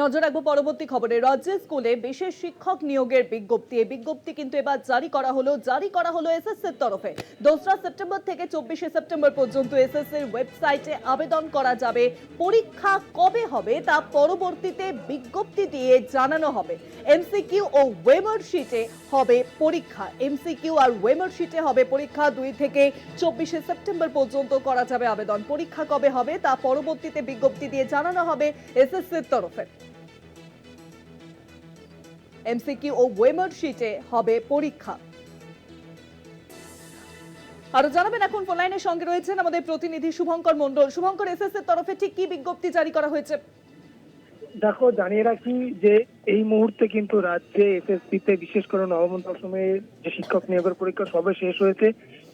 নজর রাখব পরবর্তী খবরে। রাজ্যে স্কুলে বিশেষ শিক্ষক নিয়োগের বিজ্ঞপ্তি। এই বিজ্ঞপ্তি কিন্তু এবার জারি করা হলো। জারি করা হলো এসএসসির তরফে। দোসরা সেপ্টেম্বর থেকে চব্বিশে সেপ্টেম্বর পর্যন্ত এসএসসির ওয়েবসাইটে আবেদন করা যাবে। পরীক্ষা কবে হবে তা পরবর্তীতে বিজ্ঞপ্তি দিয়ে জানানো হবে। এমসিকিউ ও ওয়েমার শিটে হবে পরীক্ষা। এমসিকিউ আর ওয়েমার শিটে হবে পরীক্ষা। দুই থেকে চব্বিশে সেপ্টেম্বর পর্যন্ত করা যাবে আবেদন। পরীক্ষা কবে হবে তা পরবর্তীতে বিজ্ঞপ্তি দিয়ে জানানো হবে এসএসসির তরফে। এমসিকিউ ও ওয়েমার শিটে হবে পরীক্ষা। আরও জানাবেন, এখন ফোন লাইনের সঙ্গে রয়েছেন আমাদের প্রতিনিধি শুভঙ্কর মন্ডল শুভঙ্কর এসএস এর তরফে ঠিক কি বিজ্ঞপ্তি জারি করা হয়েছে? দেখো, জানিয়ে রাখি যে এই মুহূর্তে কিন্তু রাজ্যে এসএসসি তে বিশেষ করে নবম দশমের যে শিক্ষক নিয়োগের পরীক্ষা সবে শেষ হয়েছে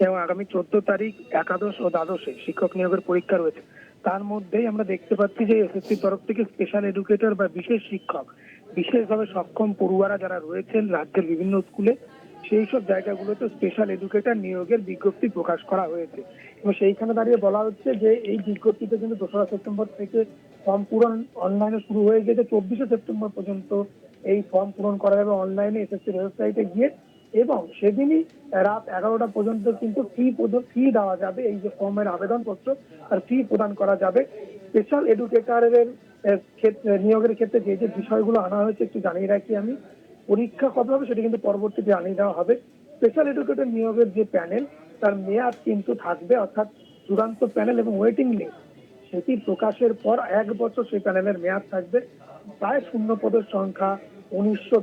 এবং আগামী চোদ্দ তারিখ একাদশ ও দ্বাদশে শিক্ষক নিয়োগের পরীক্ষা রয়েছে। তার মধ্যেই আমরা দেখতে পাচ্ছি যে এসএসসি তরফ থেকে স্পেশাল এডুকেটর বা বিশেষ শিক্ষক, বিশেষভাবে সক্ষম পড়ুয়ারা যারা রয়েছেন রাজ্যের বিভিন্ন স্কুলে সেই সব জায়গাগুলোতে স্পেশাল এডুকেটর নিয়োগের বিজ্ঞপ্তি প্রকাশ করা হয়েছে। এবং সেইখানে দাঁড়িয়ে বলা হচ্ছে যে এই বিজ্ঞপ্তিতে কিন্তু দোসরা সেপ্টেম্বর থেকে ফর্ম পূরণ অনলাইনে শুরু হয়ে গেছে চব্বিশে সেপ্টেম্বর পর্যন্ত এই ফর্ম পূরণ করা যাবে অনলাইনে এসএসসি ওয়েবসাইটে গিয়ে। এবং সেদিনই রাত এগারোটা পর্যন্ত কিন্তু ফি ফি দেওয়া যাবে, এই যে ফর্মের আবেদনপত্র, আর ফি প্রদান করা যাবে। স্পেশাল এডুকেটরের ক্ষেত্রে নিয়োগের ক্ষেত্রে যে যে বিষয়গুলো আনা হয়েছে, একটু জানিয়ে রাখি আমি। পরীক্ষা কবে হবে সেটা কিন্তু পরবর্তীতে জানিয়ে দেওয়া হবে। স্পেশাল এডুকেটর নিয়োগের যে প্যানেল তার মেয়াদ কিন্তু থাকবে, অর্থাৎ চূড়ান্ত প্যানেল এবং ওয়েটিং লিস্ট সেটি প্রকাশের পর এক বছর সেই প্যানেলের মেয়াদ থাকবে। প্রায় শূন্য পদের সংখ্যা উনিশশো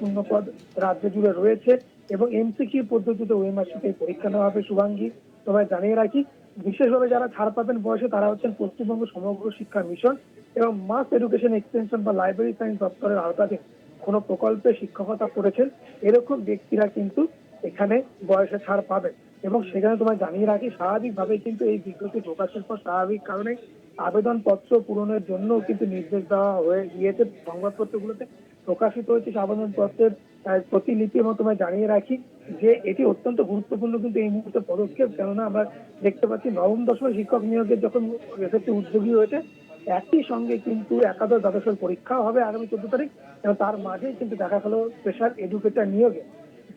শূন্য পদ রাজ্য জুড়ে রয়েছে এবং এমসিকিউ পদ্ধতিতে ওয়েমার্সিতে পরীক্ষা নেওয়া হবে শুভাঙ্গী। তোমায় জানিয়ে রাখি, বিশেষভাবে যারা ছাড় পাবেন বয়সে, তারা হচ্ছেন পশ্চিমবঙ্গ সমগ্র শিক্ষা মিশন এবং মাস এডুকেশন এক্সটেনশন বা লাইব্রেরি সায়েন্স দপ্তরের আওতাধীন কোনো প্রকল্পে শিক্ষকতা করেছেন, এরকম ব্যক্তিরা কিন্তু এখানে বয়সে ছাড় পাবেন। এবং সেখানে তোমায় জানিয়ে রাখি, স্বাভাবিকভাবে কিন্তু এই বিজ্ঞপ্তি প্রকাশের পর স্বাভাবিক কারণে আবেদনপত্র পূরণের জন্য কিন্তু নির্দেশ দেওয়া হয়ে গিয়েছে সংবাদপত্রগুলোতে। প্রকাশিত হয়েছে সেই আবেদনপত্রের প্রতিলিপি এবং তোমায় জানিয়ে রাখি যে এটি অত্যন্ত গুরুত্বপূর্ণ কিন্তু এই মুহূর্তে পদক্ষেপ। কেননা আমরা দেখতে পাচ্ছি নবম দশমের শিক্ষক নিয়োগের যখন এসএসসি উদ্যোগী হয়েছে, একই সঙ্গে কিন্তু একাদশ দ্বাদশের পরীক্ষাও হবে আগামী চোদ্দ তারিখ, এবং তার মাঝেই কিন্তু দেখা গেল স্পেশাল এডুকেটর নিয়োগে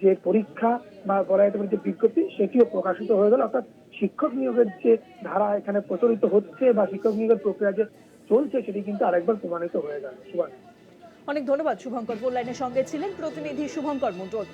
যে পরীক্ষা বা বলা যেতে পারে যে বিজ্ঞপ্তি, সেটিও প্রকাশিত হয়ে গেল। অর্থাৎ শিক্ষক নিয়োগের যে ধারা এখানে প্রচলিত হচ্ছে বা শিক্ষক নিয়োগের প্রক্রিয়া যে চলছে, সেটি কিন্তু আরেকবার প্রমাণিত হয়ে গেল। সুভাষ। অনেক ধন্যবাদ শুভঙ্কর ফোন লাইনের সঙ্গে ছিলেন প্রতিনিধি শুভঙ্কর মন্ডল